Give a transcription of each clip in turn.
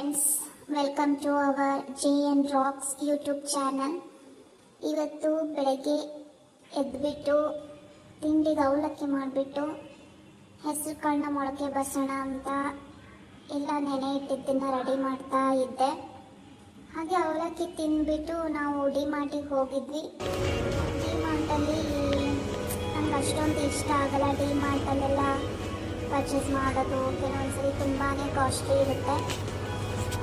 Friends welcome to our J N rocks YouTube channel ಇವತ್ತು ಬೆಳಗ್ಗೆ ಎದ್ಬಿಟ್ಟು ತಿಂಡಿಗೆ ಅವಲಕ್ಕಿ ಮಾಡಿಬಿಟ್ಟು ಹೆಸರು ಕಾಳನ್ನ ಮೊಳಕೆ ಬಸೋಣ ಅಂತ ಎಲ್ಲ ನೆನೆ ಇಟ್ಟಿದ್ದನ್ನು ರೆಡಿ ಮಾಡ್ತಾ ಇದ್ದೆ. ಹಾಗೆ ಅವಲಕ್ಕಿ ತಿಂದ್ಬಿಟ್ಟು ನಾವು ಡಿಮಾರ್ಟಿಗೆ ಹೋಗಿದ್ವಿ. ಡಿಮಾರ್ಟಲ್ಲಿ ನಂಗೆ ಅಷ್ಟೊಂದು ಇಷ್ಟ ಆಗಲ್ಲ. ಡಿಮಾರ್ಟಲ್ಲೆಲ್ಲ ಪರ್ಚೇಸ್ ಮಾಡೋದು, ಕೆಲವೊಂದ್ಸರಿ ತುಂಬಾ ಕಾಸ್ಟ್ಲಿ ಇರುತ್ತೆ.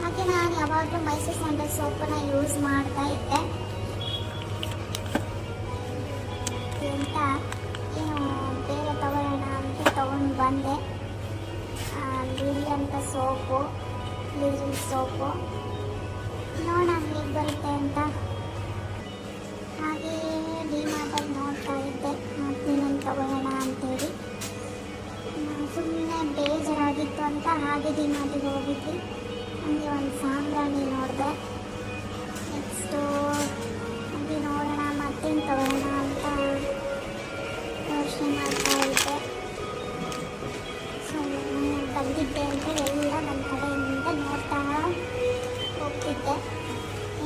ಹಾಗೆ ನಾನು ಯಾವಾಗಲೂ ಮೈಸೂರು ಸ್ಯಾಂಡಲ್ ಸೋಪನ್ನ ಯೂಸ್ ಮಾಡ್ತಾ ಇದ್ದೆ. ಅಂತ ಏನು ಬೇರೆ ತಗೊಳ್ಳೋಣ ಅಂತ ತೊಗೊಂಡು ಬಂದೆ. ಲಿಲಿ ಅಂತ ಸೋಪು ಲಿಲಿ ಸೋಪು. ನೋಡೋಣ ಹೇಗೆ ಬರುತ್ತೆ ಅಂತ. ಹಾಗೆ ಡಿಮಾರ್ಟಲ್ಲಿ ನೋಡ್ತಾ ಇದ್ದೆ. ಮತ್ತೇನೇನು ತಗೊಳ್ಳೋಣ ಅಂತೇಳಿ. ಸುಮ್ಮನೆ ಬೇಜಾರಾಗಿತ್ತು ಅಂತ ಹಾಗೆ ಡಿಮಾರ್ಟಿಗೆ ಹೋಗಿದ್ವಿ. ಹಂಗೆ ಒಂದು ಸಾಂಬ್ರಾಣಿ ನೋಡಿದೆ. ನೆಕ್ಸ್ಟು ಅಲ್ಲಿ ನೋಡೋಣ, ಮತ್ತೇನು ತಗೊಳ್ಳೋಣ ಅಂತ ಯೋಚನೆ ಮಾಡ್ತಾ ಇದ್ದೆ. ಸೊ ಬಂದಿದ್ದೆ ಅಂತ ಎಲ್ಲ ನನ್ನ ಕಡೆಯಿಂದ ನೋಡ್ತಾ ಹೋಗ್ತಿದ್ದೆ.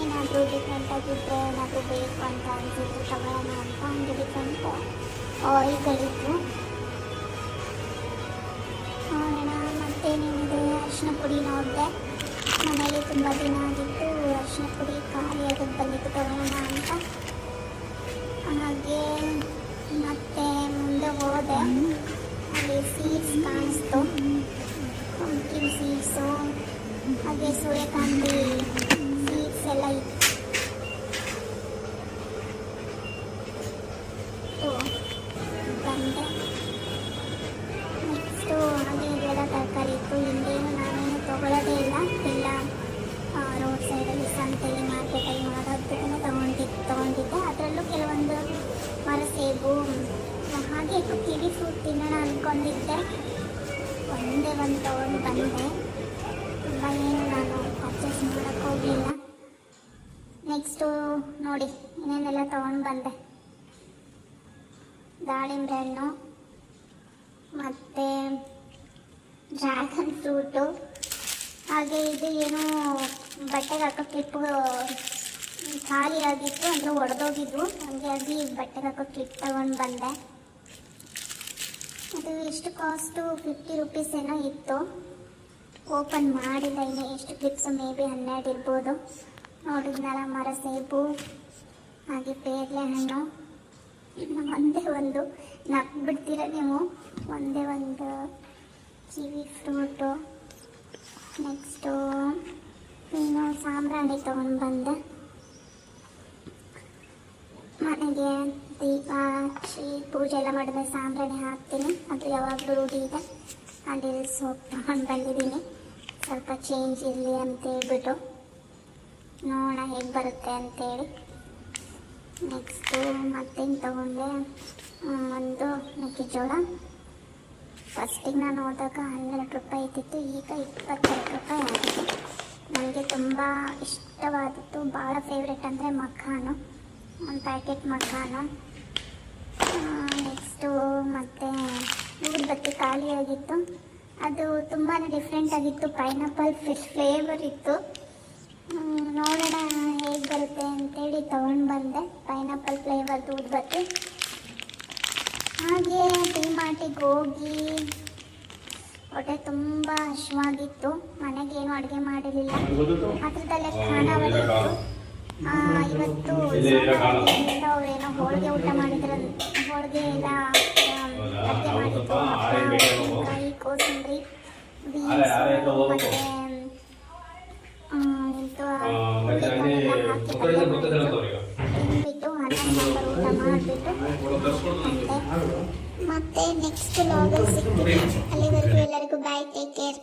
ಏನಾದರೂ ಡಿಫ್ರೆಂಟ್ ಆಗಿದ್ದರೆ ಏನಾದರೂ ಬೇಕು ಅಂತ ಅನ್ಸಿದ್ರು ತಗೊಳ್ಳೋಣ ಅಂತ ಒಂದು ಡಿಫ್ರೆಂಟ್ ಆಯಿಲ್ಗಳಿತ್ತು ನೋಡೋಣ ಮತ್ತೇನೇನಿದೆ ಅರಿಶಿನ ಪುಡಿ ನೋಡಿದೆ. ಮನೇಲಿ ತುಂಬ ದಿನ ಆಗಿತ್ತು ಅರಿಶಿನ ಅಂದ್ಕೊಂಡಿದ್ದೆ ಒಂದೇ ಒಂದು ತೊಗೊಂಡು ಬಂದೆ. ತುಂಬ ಏನು ನಾನು ಪರ್ಚೇಸ್ ಮಾಡೋಕ್ಕೆ ಹೋಗಲಿಲ್ಲ ನೆಕ್ಸ್ಟು ನೋಡಿ, ಇನ್ನೇನೆಲ್ಲ ತೊಗೊಂಡು ಬಂದೆ. ದಾಳಿಂಬೆ ಹಣ್ಣು, ಮತ್ತು ಡ್ರ್ಯಾಗನ್ ಫ್ರೂಟು ಹಾಗೆ ಇದು ಏನು ಬಟ್ಟೆಗೆ ಹಾಕೋ ಕ್ಲಿಪ್ಪು ಖಾಲಿ ಆಗಿತ್ತು ಅಂದರೆ ಒಡೆದೋಗಿದ್ವು. ಹಾಗಾಗಿ ಬಟ್ಟೆಗೆ ಹಾಕೋ ಕ್ಲಿಪ್ ತಗೊಂಡು ಬಂದೆ. ಅದು ಎಷ್ಟು ಕಾಸ್ಟು ಫಿಫ್ಟಿ ರುಪೀಸ್ ಏನೋ ಇತ್ತು. ಓಪನ್ ಮಾಡಿಲ್ಲ ಇನ್ನು ಎಷ್ಟು ಕ್ಲಿಪ್ಸ್ ಮೇ ಬಿ ಹನ್ನೆರಡು ಇರ್ಬೋದು. ನೋಡಿದ್ನಲ್ಲ, ಮರ ಸೇಬು, ಹಾಗೆ ಪೇರ್ಲೆ ಹಣ್ಣು. ಒಂದೇ ಒಂದು ನಕ್ಬಿಡ್ತೀರ ಬಿಡ್ತೀರ ನೀವು? ಒಂದೇ ಒಂದು ಕಿವಿ ಫ್ರೂಟು ನೆಕ್ಸ್ಟು ಇನ್ನು ಸಾಂಬ್ರಾಣಿ ತೊಗೊಂಡು ಬಂದೆ ಮನೆಗೆ ದೀಪ, ಶ್ರೀ ಪೂಜೆ ಎಲ್ಲ ಮಾಡಿದ್ರೆ ಸಾಂಬ್ರಾಣಿ ಹಾಕ್ತೀನಿ. ಅದು ಯಾವಾಗಲೂ ರೂಢಿ ಇದೆ. ಅಲ್ಲಿ ಸೋಪ್ ಬಂದಿದ್ದೀನಿ. ಸ್ವಲ್ಪ ಚೇಂಜ್ ಇರಲಿ ಅಂತ ಹೇಳ್ಬಿಟ್ಟು. ನೋಡೋಣ ಹೇಗೆ ಬರುತ್ತೆ ಅಂತೇಳಿ. ನೆಕ್ಸ್ಟು ಮತ್ತೇನು ತಗೊಂಡೆ? ಒಂದು ಮೆಕ್ಕೆಜೋಳ ಫಸ್ಟಿಗೆ ನಾನು ಹೋದಾಗ ಹನ್ನೆರಡು ರೂಪಾಯಿ ಇದ್ದಿತ್ತು, ಈಗ ಇಪ್ಪತ್ತೆರಡು ರೂಪಾಯಿ ಆಗಿದೆ. ನನಗೆ ತುಂಬ ಇಷ್ಟವಾದದ್ದು ಭಾಳ ಫೇವ್ರೆಟ್ ಅಂದರೆ ಮಖಾನು ಒಂದು ಪ್ಯಾಕೆಟ್ ಮಕ್ಕಳು ನೆಕ್ಸ್ಟು ಮತ್ತು ಊದ್ಬತ್ತಿ ಖಾಲಿಯಾಗಿತ್ತು ಅದು ತುಂಬಾ ಡಿಫ್ರೆಂಟ್ ಆಗಿತ್ತು. ಪೈನಾಪಲ್ ಫಿಶ್ ಫ್ಲೇವರ್ ಇತ್ತು. ನೋಡೋಣ ಹೇಗೆ ಬರುತ್ತೆ ಅಂತೇಳಿ ತೊಗೊಂಡು ಬಂದೆ. ಪೈನಾಪಲ್ ಫ್ಲೇವರ್ದು ಊದ್ಬತ್ತಿ ಹಾಗೆ ಡಿಮಾರ್ಟಿಗೆ ಹೋಗಿ ಹೊಟ್ಟೆ ತುಂಬ ಹಶ್ವಾಗಿತ್ತು ಮನೆಗೆ ಏನು ಅಡುಗೆ ಮಾಡಿರಲಿಲ್ಲ. ಹತ್ರದಲ್ಲೇ ಖಾನಾವಳಿ ಇತ್ತು ಆ, ಇವತ್ತು ಅವ್ರೇನೋ ಹೋಳಿಗೆ ಊಟ ಮಾಡಿದ್ರ. ಹೋಳಿಗೆ ಎಲ್ಲ ಅಡುಗೆ ಮಾಡಿತ್ತು ಹಪ್ಪಳ ಉಪ್ಪಿನಕಾಯಿ ಕೋಸಂಬರಿ ಬೀನ್ಸು ಮತ್ತೆ ಎಂತ ತಿಂದ್ಬಿಟ್ಟು ಅನ್ನ ಸಾಂಬಾರು ಊಟ ಮಾಡಿಬಿಟ್ಟು ಮತ್ತೆ ನೆಕ್ಸ್ಟ್ ಲಾಗಲ್ಲಿ ಅಲ್ಲಿವರೆಗೂ ಎಲ್ಲರಿಗೂ ಬಾಯ್ ಟೇಕ್ ಕೇರ್